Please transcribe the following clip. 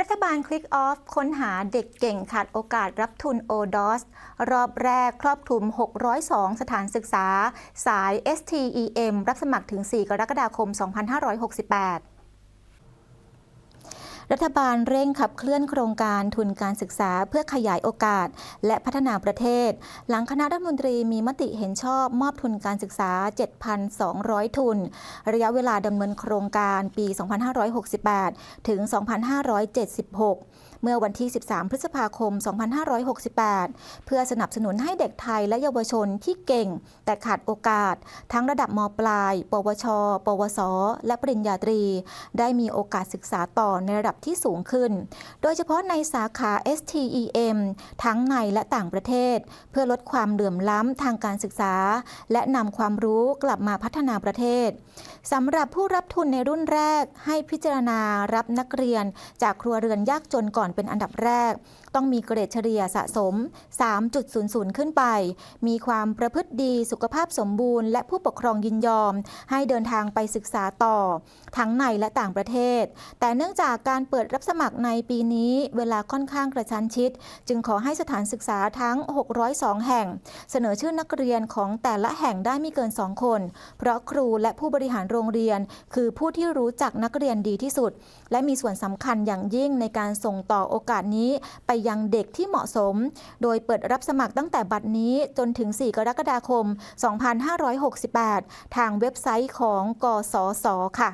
รัฐบาลคลิกออฟค้นหาเด็กเก่งขาดโอกาสรับทุนโอดอสรอบแรกครอบคลุม 602 สถานศึกษา สาย STEM รับสมัครถึง 4 กรกฎาคม 2568 รัฐบาลเร่งขับเคลื่อนโครงการทุนการศึกษาเพื่อขยายโอกาส และพัฒนาประเทศ หลังคณะรัฐมนตรีมีมติเห็นชอบมอบทุนการศึกษา 7,200 ทุน ระยะเวลาดำเนินโครงการปี 2568 ถึง 2576เมื่อวันที่ 13 พฤษภาคม 2568 เพื่อสนับสนุนให้เด็กไทยและเยาวชนที่เก่ง แต่ขาดโอกาส ทั้งระดับมปลาย ปวช ปวส และปริญญาตรี ได้มีโอกาสศึกษาต่อในระดับที่สูงขึ้น โดยเฉพาะในสาขา STEM ทั้งในและต่างประเทศ เพื่อลดความเหลื่อมล้ำทางการศึกษา และนำความรู้กลับมาพัฒนาประเทศสำหรับผู้รับทุนในรุ่นแรกให้พิจารณารับนักเรียนจากครัวเรือนยากจนก่อนเป็นอันดับแรก ต้องมีเกรดเฉลี่ยสะสม 3.00 ขึ้นไป มีความประพฤติดีสุขภาพสมบูรณ์และผู้ปกครองยินยอม ให้เดินทางไปศึกษาต่อ ทั้งในและต่างประเทศ แต่เนื่องจากการเปิดรับสมัครในปีนี้เวลาค่อนข้างกระชั้นชิด จึงขอให้สถานศึกษาทั้ง 602 แห่ง เสนอชื่อนักเรียนของแต่ละแห่งได้ไม่เกิน 2 คน เพราะครูและผู้บริหารโรงเรียน คือผู้ที่รู้จักนักเรียนดีที่สุด และมีส่วนสำคัญอย่างยิ่งในการส่งต่อต่อโอกาสนี้ไปยังเด็กที่เหมาะสม โดยเปิดรับสมัครตั้งแต่บัดนี้จนถึง 4 กรกฎาคม 2568 ทางเว็บไซต์ของ กสศค่ะ